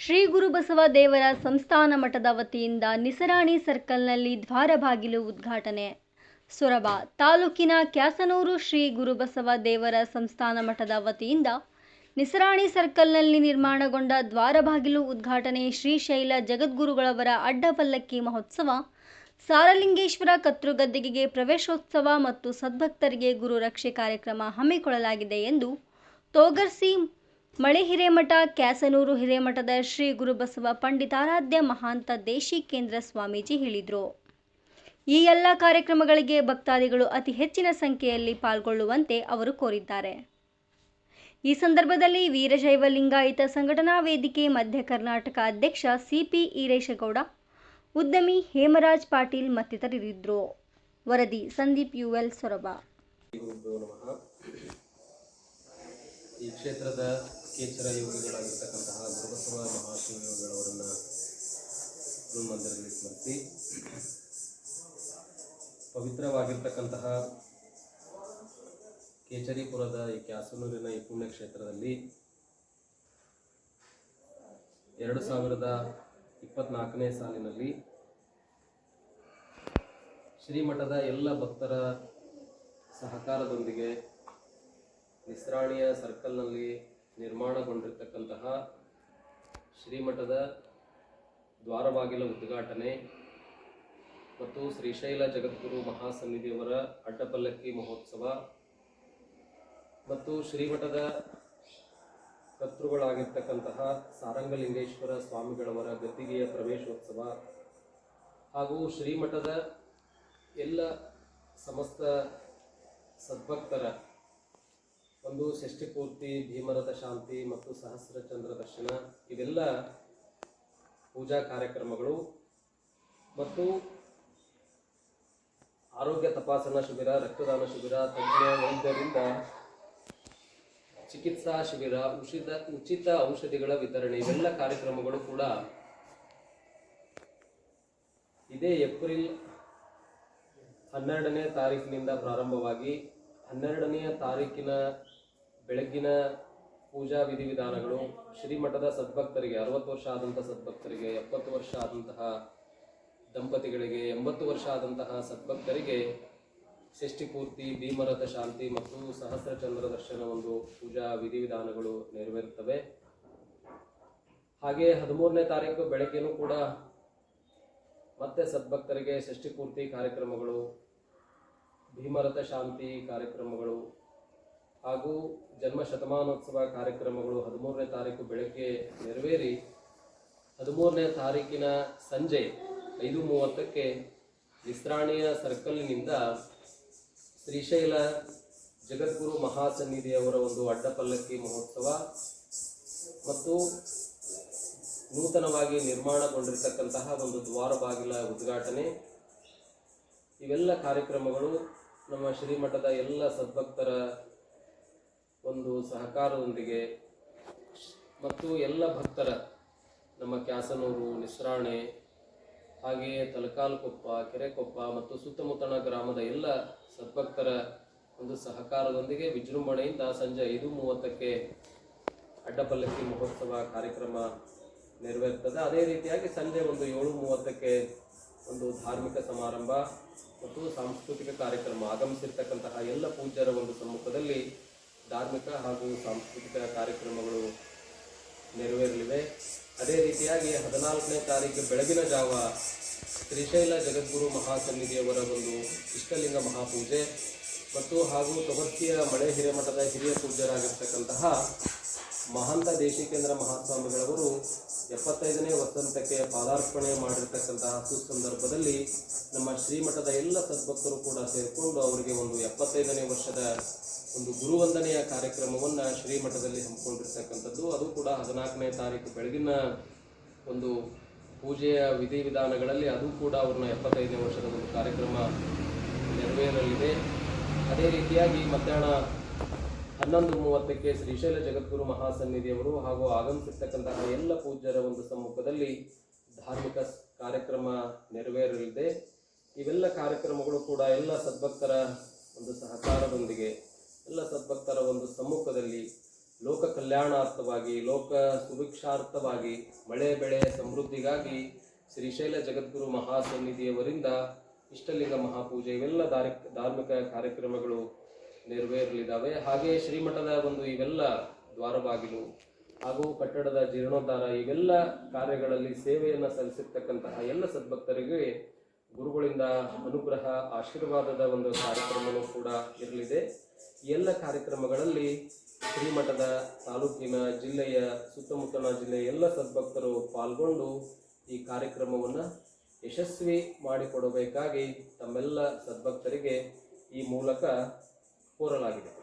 ಶ್ರೀ ಗುರುಬಸವ ದೇವರ ಸಂಸ್ಥಾನ ಮಠದ ವತಿಯಿಂದ ನಿಸರಾಣಿ ಸರ್ಕಲ್ನಲ್ಲಿ ದ್ವಾರ ಬಾಗಿಲು ಉದ್ಘಾಟನೆ. ಸೊರಬ ತಾಲೂಕಿನ ಕ್ಯಾಸನೂರು ಶ್ರೀ ಗುರುಬಸವ ದೇವರ ಸಂಸ್ಥಾನ ಮಠದ ವತಿಯಿಂದ ನಿಸರಾಣಿ ಸರ್ಕಲ್ನಲ್ಲಿ ನಿರ್ಮಾಣಗೊಂಡ ದ್ವಾರ ಬಾಗಿಲು ಉದ್ಘಾಟನೆ ಶ್ರೀಶೈಲ ಜಗದ್ಗುರುಗಳವರ ಅಡ್ಡಪಲ್ಲಕ್ಕಿ ಮಹೋತ್ಸವ, ಸಾರಲಿಂಗೇಶ್ವರ ಕರ್ತೃಗದ್ದಿಗೆಗೆ ಪ್ರವೇಶೋತ್ಸವ ಮತ್ತು ಸದ್ಭಕ್ತರಿಗೆ ಗುರು ರಕ್ಷೆ ಕಾರ್ಯಕ್ರಮ ಹಮ್ಮಿಕೊಳ್ಳಲಾಗಿದೆ ಎಂದು ತೋಗರ್ಸಿ ಮಳೆ ಹಿರೇಮಠ, ಕ್ಯಾಸನೂರು ಹಿರೇಮಠದ ಶ್ರೀ ಗುರುಬಸವ ಪಂಡಿತಾರಾಧ್ಯ ಮಹಾಂತ ದೇಶಿಕೇಂದ್ರ ಸ್ವಾಮೀಜಿ ಹೇಳಿದರು. ಈ ಎಲ್ಲ ಕಾರ್ಯಕ್ರಮಗಳಿಗೆ ಭಕ್ತಾದಿಗಳು ಅತಿ ಹೆಚ್ಚಿನ ಸಂಖ್ಯೆಯಲ್ಲಿ ಪಾಲ್ಗೊಳ್ಳುವಂತೆ ಅವರು ಕೋರಿದ್ದಾರೆ. ಈ ಸಂದರ್ಭದಲ್ಲಿ ವೀರಶೈವ ಲಿಂಗಾಯತ ಸಂಘಟನಾ ವೇದಿಕೆ ಮಧ್ಯ ಕರ್ನಾಟಕ ಅಧ್ಯಕ್ಷ ಸಿಪಿ ಈರೇಶಗೌಡ, ಉದ್ಯಮಿ ಹೇಮರಾಜ್ ಪಾಟೀಲ್ ಮತ್ತಿತರರಿದ್ದರು. ವರದಿ, ಸಂದೀಪ್ ಯುಎಲ್ ಸೊರಬ. ಈ ಕ್ಷೇತ್ರದ ಕೇಚರ ಯೋಗಿಗಳಾಗಿರ್ತಕ್ಕಂತಹ ಗುರುಬಸವ ಮಹಾಶಿವಯೋಗಿಗಳವರನ್ನು ಮಂದಿರದಲ್ಲಿ ಸ್ಮರಿಸಿ. ಪವಿತ್ರವಾಗಿರ್ತಕ್ಕಂತಹ ಕೇಚರಿಪುರದ ಈ ಕ್ಯಾಸನೂರಿನ ಈ ಪುಣ್ಯಕ್ಷೇತ್ರದಲ್ಲಿ ಎರಡು ಸಾವಿರದ ಇಪ್ಪತ್ನಾಲ್ಕನೇ ಸಾಲಿನಲ್ಲಿ ಶ್ರೀಮಠದ ಎಲ್ಲ ಭಕ್ತರ ಸಹಕಾರದೊಂದಿಗೆ ನಿಸ್ರಾಣಿಯ ಸರ್ಕಲ್ನಲ್ಲಿ ನಿರ್ಮಾಣಗೊಂಡಿರ್ತಕ್ಕಂತಹ ಶ್ರೀಮಠದ ದ್ವಾರಬಾಗಿಲ ಉದ್ಘಾಟನೆ ಮತ್ತು ಶ್ರೀಶೈಲ ಜಗದ್ಗುರು ಮಹಾಸನ್ನಿಧಿಯವರ ಅಡ್ಡಪಲ್ಲಕ್ಕಿ ಮಹೋತ್ಸವ ಮತ್ತು ಶ್ರೀಮಠದ ಕರ್ತೃಗಳಾಗಿರ್ತಕ್ಕಂತಹ ಸಾರಂಗಲಿಂಗೇಶ್ವರ ಸ್ವಾಮಿಗಳವರ ಗದ್ದಿಗೆಯ ಪ್ರವೇಶೋತ್ಸವ ಹಾಗೂ ಶ್ರೀಮಠದ ಎಲ್ಲ ಸಮಸ್ತ ಸದ್ಭಕ್ತರ ಒಂದು ಷಷ್ಠಿಪೂರ್ತಿ ಭೀಮರಥ ಶಾಂತಿ ಮತ್ತು ಸಹಸ್ರ ಚಂದ್ರ ದರ್ಶನ, ಇವೆಲ್ಲ ಪೂಜಾ ಕಾರ್ಯಕ್ರಮಗಳು. ಮತ್ತು ಆರೋಗ್ಯ ತಪಾಸಣಾ ಶಿಬಿರ, ರಕ್ತದಾನ ಶಿಬಿರ, ತಜ್ಞ ವೈದ್ಯರಿಂದ ಚಿಕಿತ್ಸಾ ಶಿಬಿರ, ಉಚಿತ ಉಚಿತ ಔಷಧಿಗಳ ವಿತರಣೆ, ಇವೆಲ್ಲ ಕಾರ್ಯಕ್ರಮಗಳು ಕೂಡ ಇದೇ ಏಪ್ರಿಲ್ ಹನ್ನೆರಡನೇ ತಾರೀಕಿನಿಂದ ಪ್ರಾರಂಭವಾಗಿ ಹನ್ನೆರಡನೆಯ ತಾರೀಕಿನ ಬೆಳಗ್ಗಿನ ಪೂಜಾ ವಿಧಿವಿಧಾನಗಳು ಶ್ರೀಮಠದ ಸದ್ಭಕ್ತರಿಗೆ, ಅರವತ್ತು ವರ್ಷ ಆದಂತಹ ಸದ್ಭಕ್ತರಿಗೆ, ಎಪ್ಪತ್ತು ವರ್ಷ ಆದಂತಹ ದಂಪತಿಗಳಿಗೆ, ಎಂಬತ್ತು ವರ್ಷ ಆದಂತಹ ಸದ್ಭಕ್ತರಿಗೆ ಷಷ್ಠಿಪೂರ್ತಿ ಭೀಮರಥ ಶಾಂತಿ ಮತ್ತು ಸಹಸ್ರ ಚಂದ್ರ ದರ್ಶನ ಒಂದು ಪೂಜಾ ವಿಧಿವಿಧಾನಗಳು ನೆರವೇರುತ್ತವೆ. ಹಾಗೆ ಹದಿಮೂರನೇ ತಾರೀಕು ಬೆಳಗ್ಗೆನೂ ಕೂಡ ಮತ್ತೆ ಸದ್ಭಕ್ತರಿಗೆ ಷಷ್ಠಿಪೂರ್ತಿ ಕಾರ್ಯಕ್ರಮಗಳು, ಭೀಮರಥ ಶಾಂತಿ ಕಾರ್ಯಕ್ರಮಗಳು ಹಾಗೂ ಜನ್ಮ ಶತಮಾನೋತ್ಸವ ಕಾರ್ಯಕ್ರಮಗಳು ಹದಿಮೂರನೇ ತಾರೀಕು ಬೆಳಗ್ಗೆ ನೆರವೇರಿ ಹದಿಮೂರನೇ ತಾರೀಕಿನ ಸಂಜೆ ಐದು ಮೂವತ್ತಕ್ಕೆ ವಿಸ್ರಾಣಿಯ ಸರ್ಕಲ್ನಿಂದ ಶ್ರೀಶೈಲ ಜಗದ್ಗುರು ಮಹಾಸನ್ನಿಧಿಯವರ ಒಂದು ಅಡ್ಡಪಲ್ಲಕ್ಕಿ ಮಹೋತ್ಸವ ಮತ್ತು ನೂತನವಾಗಿ ನಿರ್ಮಾಣಗೊಂಡಿರ್ತಕ್ಕಂತಹ ಒಂದು ದ್ವಾರ ಬಾಗಿಲ ಉದ್ಘಾಟನೆ. ಇವೆಲ್ಲ ಕಾರ್ಯಕ್ರಮಗಳು ನಮ್ಮ ಶ್ರೀಮಠದ ಎಲ್ಲ ಸದ್ಭಕ್ತರ ಒಂದು ಸಹಕಾರದೊಂದಿಗೆ ಮತ್ತು ಎಲ್ಲ ಭಕ್ತರ, ನಮ್ಮ ಕ್ಯಾಸನೂರು, ನಿಸ್ರಾಣೆ, ಹಾಗೆಯೇ ತಲಕಾಲ್ಕೊಪ್ಪ, ಕೆರೆಕೊಪ್ಪ ಮತ್ತು ಸುತ್ತಮುತ್ತಣ ಗ್ರಾಮದ ಎಲ್ಲ ಸದ್ಭಕ್ತರ ಒಂದು ಸಹಕಾರದೊಂದಿಗೆ ವಿಜೃಂಭಣೆಯಿಂದ ಸಂಜೆ ಐದು ಮೂವತ್ತಕ್ಕೆ ಅಡ್ಡಪಲ್ಲಕ್ಕಿ ಮಹೋತ್ಸವ ಕಾರ್ಯಕ್ರಮ ನೆರವೇರ್ತದೆ. ಅದೇ ರೀತಿಯಾಗಿ ಸಂಜೆ ಒಂದು ಏಳು ಮೂವತ್ತಕ್ಕೆ ಒಂದು ಧಾರ್ಮಿಕ ಸಮಾರಂಭ ಮತ್ತು ಸಾಂಸ್ಕೃತಿಕ ಕಾರ್ಯಕ್ರಮ ಆಗಮಿಸಿರ್ತಕ್ಕಂತಹ ಎಲ್ಲ ಪೂಜ್ಯರ ಒಂದು ಸಮ್ಮುಖದಲ್ಲಿ ಧಾರ್ಮಿಕ ಹಾಗೂ ಸಾಂಸ್ಕೃತಿಕ ಕಾರ್ಯಕ್ರಮಗಳು ನೆರವೇರಲಿವೆ. ಅದೇ ರೀತಿಯಾಗಿ ಹದಿನಾಲ್ಕನೇ ತಾರೀಕು ಬೆಳಗಿನ ಜಾವ ಶ್ರೀಶೈಲ ಜಗದ್ಗುರು ಮಹಾಸನ್ನಿಧಿಯವರ ಒಂದು ಇಷ್ಟಲಿಂಗ ಮಹಾಪೂಜೆ ಮತ್ತು ಹಾಗೂ ತೊಗರ್ತಿಯ ಮಳೆ ಮಠದ ಹಿರಿಯ ಪೂಜ್ಯರಾಗಿರ್ತಕ್ಕಂತಹ ಮಹಾಂತ ದೇಶಿಕೇಂದ್ರ ಮಹಾಸ್ವಾಮಿಗಳವರು ಎಪ್ಪತ್ತೈದನೇ ವಸಂತಕ್ಕೆ ಪಾದಾರ್ಪಣೆ ಮಾಡಿರ್ತಕ್ಕಂತಹ ಸುಸಂದರ್ಭದಲ್ಲಿ ನಮ್ಮ ಶ್ರೀಮಠದ ಎಲ್ಲ ಸದ್ಭಕ್ತರು ಕೂಡ ಸೇರಿಕೊಂಡು ಅವರಿಗೆ ಒಂದು ಎಪ್ಪತ್ತೈದನೇ ವರ್ಷದ ಒಂದು ಗುರುವಂದನೆಯ ಕಾರ್ಯಕ್ರಮವನ್ನು ಶ್ರೀಮಠದಲ್ಲಿ ಹಮ್ಮಿಕೊಂಡಿರ್ತಕ್ಕಂಥದ್ದು. ಅದು ಕೂಡ ಹದಿನಾಲ್ಕನೇ ತಾರೀಕು ಬೆಳಗಿನ ಒಂದು ಪೂಜೆಯ ವಿಧಿವಿಧಾನಗಳಲ್ಲಿ ಅದು ಕೂಡ ಅವ್ರನ್ನ ಎಪ್ಪತ್ತೈದನೇ ವರ್ಷದ ಒಂದು ಕಾರ್ಯಕ್ರಮ ನೆರವೇರಲಿದೆ. ಅದೇ ರೀತಿಯಾಗಿ ಮಧ್ಯಾಹ್ನ ಹನ್ನೊಂದು ಮೂವತ್ತಕ್ಕೆ ಶ್ರೀಶೈಲ ಜಗದ್ಗುರು ಮಹಾಸನ್ನಿಧಿಯವರು ಹಾಗೂ ಆಗಮಿಸಿರ್ತಕ್ಕಂತಹ ಎಲ್ಲ ಪೂಜ್ಯರ ಒಂದು ಸಮ್ಮುಖದಲ್ಲಿ ಧಾರ್ಮಿಕ ಕಾರ್ಯಕ್ರಮ ನೆರವೇರಲಿದೆ. ಇವೆಲ್ಲ ಕಾರ್ಯಕ್ರಮಗಳು ಕೂಡ ಎಲ್ಲ ಸದ್ಭಕ್ತರ ಒಂದು ಸಹಕಾರದೊಂದಿಗೆ ಎಲ್ಲ ಸದ್ಭಕ್ತರ ಒಂದು ಸಮ್ಮುಖದಲ್ಲಿ ಲೋಕ ಕಲ್ಯಾಣಾರ್ಥವಾಗಿ, ಲೋಕ ಸುಭಿಕ್ಷಾರ್ಥವಾಗಿ, ಮಳೆ ಬೆಳೆ ಸಮೃದ್ಧಿಗಾಗಿ ಶ್ರೀಶೈಲ ಜಗದ್ಗುರು ಮಹಾಸನ್ನಿಧಿಯವರಿಂದ ಇಷ್ಟಲಿಂಗ ಮಹಾಪೂಜೆ ಇವೆಲ್ಲ ಧಾರಿ, ಧಾರ್ಮಿಕ ಕಾರ್ಯಕ್ರಮಗಳು ನೆರವೇರಲಿದ್ದಾವೆ. ಹಾಗೆ ಶ್ರೀಮಠದ ಒಂದು ಇವೆಲ್ಲ ದ್ವಾರಬಾಗಿಲು ಹಾಗೂ ಕಟ್ಟಡದ ಜೀರ್ಣೋದ್ಧಾರ ಇವೆಲ್ಲ ಕಾರ್ಯಗಳಲ್ಲಿ ಸೇವೆಯನ್ನು ಸಲ್ಲಿಸಿರ್ತಕ್ಕಂತಹ ಎಲ್ಲ ಸದ್ಭಕ್ತರಿಗೆ ಗುರುಗಳಿಂದ ಅನುಗ್ರಹ, ಆಶೀರ್ವಾದದ ಒಂದು ಕಾರ್ಯಕ್ರಮವೂ ಕೂಡ ಇರಲಿದೆ. ಎಲ್ಲ ಕಾರ್ಯಕ್ರಮಗಳಲ್ಲಿ ಶ್ರೀಮಠದ ತಾಲೂಕಿನ ಜಿಲ್ಲೆಯ ಸುತ್ತಮುತ್ತಲ ಜಿಲ್ಲೆಯ ಎಲ್ಲ ಸದ್ಭಕ್ತರು ಪಾಲ್ಗೊಂಡು ಈ ಕಾರ್ಯಕ್ರಮವನ್ನು ಯಶಸ್ವಿ ಮಾಡಿಕೊಡಬೇಕಾಗಿ ತಮ್ಮೆಲ್ಲ ಸದ್ಭಕ್ತರಿಗೆ ಈ ಮೂಲಕ ಕೋರಲಾಗಿದೆ.